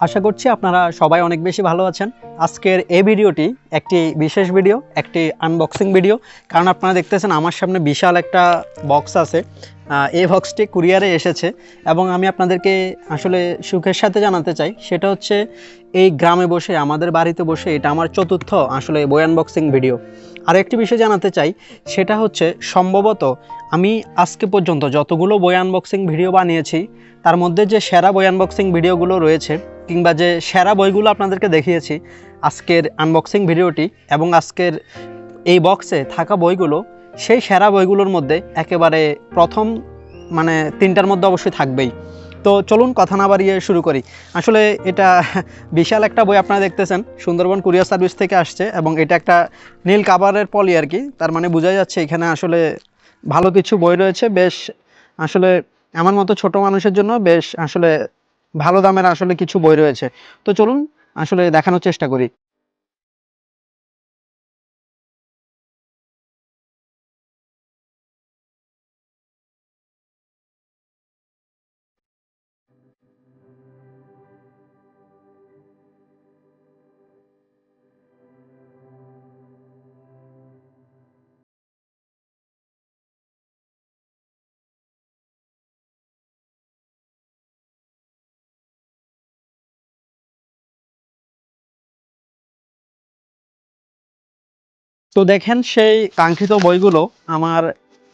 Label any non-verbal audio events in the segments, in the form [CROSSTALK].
আশা করছি আপনারা সবাই অনেক বেশি ভালো আছেন। আজকের এই ভিডিওটি একটি বিশেষ ভিডিও, একটি আনবক্সিং ভিডিও। কারণ আপনারা দেখতেছেন আমার সামনে বিশাল একটা বক্স আছে। এই বক্সটি কুরিয়ারে এসেছে এবং আমি আপনাদেরকে আসলে সুখের সাথে জানাতে চাই। সেটা হচ্ছে এই গ্রামে বসে, আমাদের বাড়িতে বসে এটা আমার চতুর্থ আসলে বই আনবক্সিং ভিডিও আর একটি বিষয় জানাতে চাই, সেটা হচ্ছে সম্ভবত আমি আজকে পর্যন্ত যতগুলো বই আনবক্সিং ভিডিও বানিয়েছি, তার মধ্যে যে সেরা বই আনবক্সিং ভিডিওগুলো রয়েছে কিংবা যে সেরা বইগুলো আপনাদেরকে দেখিয়েছি, আজকের আনবক্সিং ভিডিওটি এবং আজকের এই বক্সে থাকা বইগুলো, সেই সেরা বইগুলোর মধ্যে একেবারে প্রথম মানে তিনটার মধ্যে অবশ্যই থাকবেই। তো চলুন কথা না বাড়িয়ে শুরু করি। আসলে এটা বিশাল একটা বই আপনারা দেখতেছেন, সুন্দরবন কুরিয়ার সার্ভিস থেকে আসছে এবং এটা একটা নীল কাভারের পলি আর কি। তার মানে বোঝা যাচ্ছে এখানে আসলে ভালো কিছু বই রয়েছে। বেশ আসলে আমার মতো ছোট মানুষের জন্য বেশ আসলে ভালো দামের আসলে কিছু বই রয়েছে। তো চলুন আসলে দেখানোর চেষ্টা করি। তো দেখেন সেই কাঙ্ক্ষিত বইগুলো আমার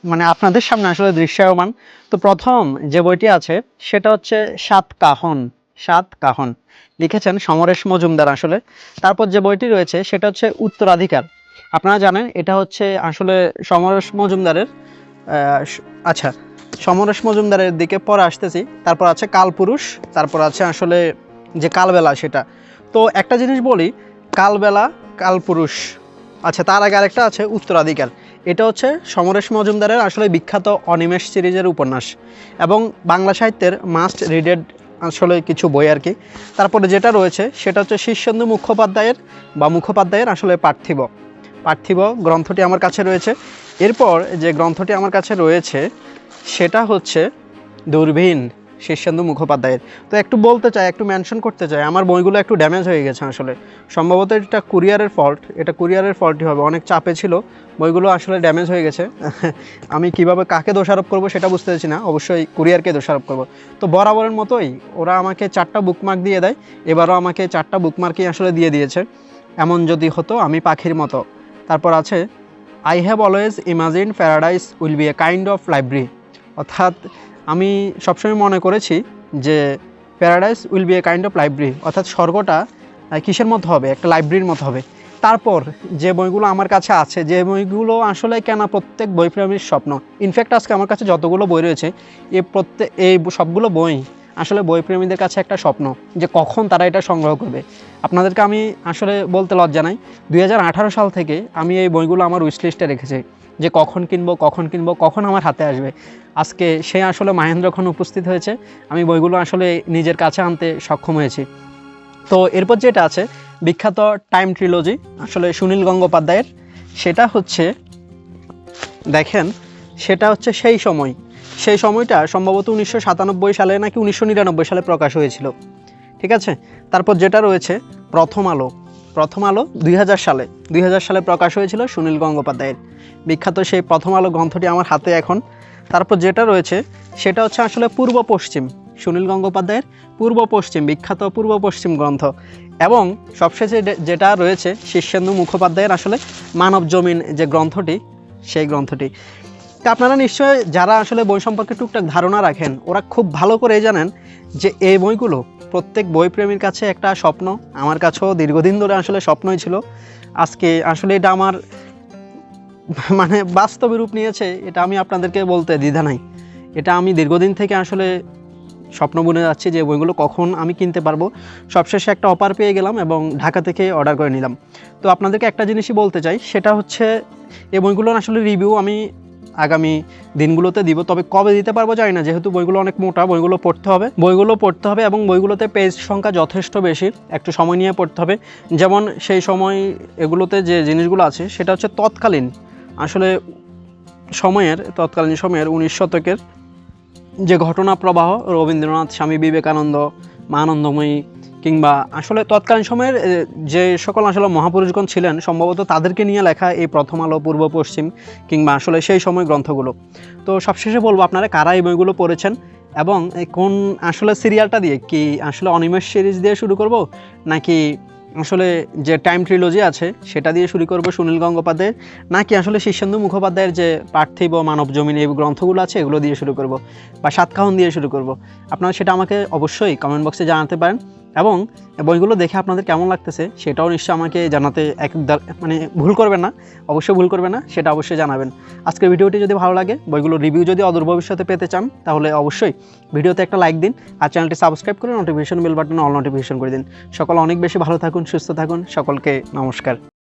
মানে আপনাদের সামনে আসলে দৃশ্যায়মান তো প্রথম যে বইটি আছে, সেটা হচ্ছে সাত কাহন সাত কাহন। লিখেছেন সমরেশ মজুমদার আসলে। তারপর যে বইটি রয়েছে, সেটা হচ্ছে উত্তরাধিকার। আপনারা জানেন, এটা হচ্ছে আসলে সমরেশ মজুমদারের আচ্ছা সমরেশ মজুমদারের দিকে পরে আসতেছি। তারপর আছে কালপুরুষ, তারপর আছে আসলে যে কালবেলা সেটা। তো একটা জিনিস বলি, কালবেলা, কালপুরুষ। আচ্ছা তার আগে আরেকটা আছে উত্তরাধিকার। এটা হচ্ছে সমরেশ মজুমদারের আসলে বিখ্যাত অনিমেষ সিরিজের উপন্যাস এবং বাংলা সাহিত্যের মাস্ট রিডেড আসলে কিছু বই আর কি। তারপরে যেটা রয়েছে, সেটা হচ্ছে শীর্ষেন্দু মুখোপাধ্যায়ের বা মুখোপাধ্যায়ের আসলে পার্থিব। পার্থিব গ্রন্থটি আমার কাছে রয়েছে। এরপর যে গ্রন্থটি আমার কাছে রয়েছে, সেটা হচ্ছে দূরবীন শীর্ষেন্দু মুখোপাধ্যায়ের। তো একটু বলতে চাই, একটু মেনশন করতে চাই, আমার বইগুলো একটু ড্যামেজ হয়ে গেছে আসলে। সম্ভবত এটা কুরিয়ারের ফল্ট এটা কুরিয়ারের ফল্টই হবে, অনেক চাপে ছিল, বইগুলো আসলে ড্যামেজ হয়ে গেছে। [LAUGHS] আমি কীভাবে কাকে দোষারোপ করব সেটা বুঝতে পারছি না, অবশ্যই কুরিয়ারকে দোষারোপ করব। তো বরাবরের মতোই, ওরা আমাকে চারটা বুকমার্ক দিয়ে দেয়, এবারও আমাকে চারটা বুকমার্কই আসলে দিয়ে দিয়েছে। এমন যদি হতো, আমি পাখির মতো। তারপর আছে I have always imagine paradise will be a kind of library অর্থাৎ আমি সবসময় মনে করেছি যে paradise will be a kind of library অর্থাৎ স্বর্গটা কিসের মতো হবে? একটা লাইব্রেরির মতো হবে। তারপর যে বইগুলো আমার কাছে আছে, যে বইগুলো আসলে কেনা প্রত্যেক বইপ্রেমীর স্বপ্ন। ইনফ্যাক্ট আজকে আমার কাছে যতগুলো বই রয়েছে এই প্রত্যেক এই সবগুলো বই আসলে বইপ্রেমীদের কাছে একটা স্বপ্ন যে কখন তারা এটা সংগ্রহ করবে। আপনাদেরকে আমি আসলে বলতে লজ্জা নাই। দুই হাজার আঠারো সাল থেকে আমি এই বইগুলো আমার উইশ লিস্টে রেখেছি যে কখন কিনবো কখন কিনবো, কখন আমার হাতে আসবে। আজকে সে আসলে মাহেন্দ্রক্ষণ উপস্থিত হয়েছে। আমি বইগুলো আসলে নিজের কাছে আনতে সক্ষম হয়েছি। তো এরপর যেটা আছে, বিখ্যাত টাইম ট্রিলজি, আসলে সুনীল গঙ্গোপাধ্যায়ের। সেটা হচ্ছে, দেখেন, সেটা হচ্ছে সেই সময়। সেই সময়টা সম্ভবত উনিশশো সাতানব্বই সালে নাকি উনিশশো নিরানব্বই সালে প্রকাশ হয়েছিল। ঠিক আছে? তারপর যেটা রয়েছে, প্রথম আলো। প্রথম আলো দুই হাজার সালে। দুই হাজার সালে প্রকাশ হয়েছিল সুনীল গঙ্গোপাধ্যায়ের। বিখ্যাত সেই প্রথম আলো গ্রন্থটি আমার হাতে এখন। তারপর যেটা রয়েছে, সেটা হচ্ছে আসলে পূর্ব পশ্চিম। সুনীল গঙ্গোপাধ্যায়ের পূর্ব পশ্চিম, বিখ্যাত পূর্ব পশ্চিম গ্রন্থ। এবং সবশেষে যেটা রয়েছে, শীর্ষেন্দু মুখোপাধ্যায়ের আসলে মানব জমিন যে গ্রন্থটি, সেই গ্রন্থটি। আপনারা নিশ্চয়ই যারা আসলে বই সম্পর্কে টুকটাক ধারণা রাখেন, ওরা খুব ভালো করে জানেন যে এই বইগুলো প্রত্যেক বইপ্রেমীর কাছে একটা স্বপ্ন, আমার কাছেও দীর্ঘদিন ধরে আসলে স্বপ্নই ছিল। আজকে আসলে এটা আমার মানে বাস্তবে রূপ নিয়েছে, এটা আমি আপনাদেরকে বলতে দ্বিধা নাই। এটা আমি দীর্ঘদিন থেকে আসলে স্বপ্ন বুনে যাচ্ছি যে বইগুলো কখন আমি কিনতে পারব। সবশেষে একটা অফার পেয়ে গেলাম এবং ঢাকা থেকে অর্ডার করে নিলাম। তো আপনাদেরকে একটা জিনিসই বলতে চাই, সেটা হচ্ছে, এই বইগুলোর আসলে রিভিউ আমি আগামী দিনগুলোতে দিব। তবে কবে দিতে পারব জানি না, যেহেতু বইগুলো অনেক মোটা, বইগুলো পড়তে হবে। বইগুলো পড়তে হবে এবং বইগুলোতে পেজ সংখ্যা যথেষ্ট বেশি, একটু সময় নিয়ে পড়তে হবে। যেমন সেই সময় এগুলোতে যে জিনিসগুলো আছে, সেটা হচ্ছে তৎকালীন, আসলে সময়ের, তৎকালীন সময়ের উনিশ শতকের যে ঘটনা প্রবাহ, রবীন্দ্রনাথ, স্বামী বিবেকানন্দ মহানন্দময়ী কিংবা আসলে তৎকালীন সময়ের যে সকল আসলে মহাপুরুষগণ ছিলেন, সম্ভবত তাদেরকে নিয়ে লেখা এই প্রথম আলো, পূর্ব পশ্চিম, কিংবা আসলে সেই সময় গ্রন্থগুলো। তো সবশেষে বলব আপনারা, কারা এই বইগুলো পড়েছেন এবং কোন আসলে সিরিয়ালটা দিয়ে? কি আসলে অনিমেষ সিরিজ দিয়ে শুরু করব? নাকি আসলে যে টাইম ট্রিলজি আছে, সেটা দিয়ে শুরু করব সুনীল গঙ্গোপাধ্যায়ের? নাকি আসলে শীর্ষেন্দু মুখোপাধ্যায়ের যে পার্থিব মানব জমিন, এই গ্রন্থগুলো আছে, এগুলো দিয়ে শুরু করব? বা সাতকাহন দিয়ে শুরু করব? আপনারা সেটা আমাকে অবশ্যই কমেন্ট বক্সে জানাতে পারেন। এবং বইগুলো দেখে আপনাদের কেমন লাগতেছে সেটাও নিশ্চয়ই আমাকে জানাতে এক মানে ভুল করবেন না, অবশ্যই ভুল করবেন না, সেটা অবশ্যই জানাবেন। আজকের ভিডিওটি যদি ভালো লাগে বইগুলো রিভিউ যদি অদূর ভবিষ্যতে পেতে চান, তাহলে অবশ্যই ভিডিওতে একটা লাইক দিন আর চ্যানেলটি সাবস্ক্রাইব করে notification bell button all notification করে দিন। সকল অনেক বেশি ভালো থাকুন, সুস্থ থাকুন, সকলকে নমস্কার।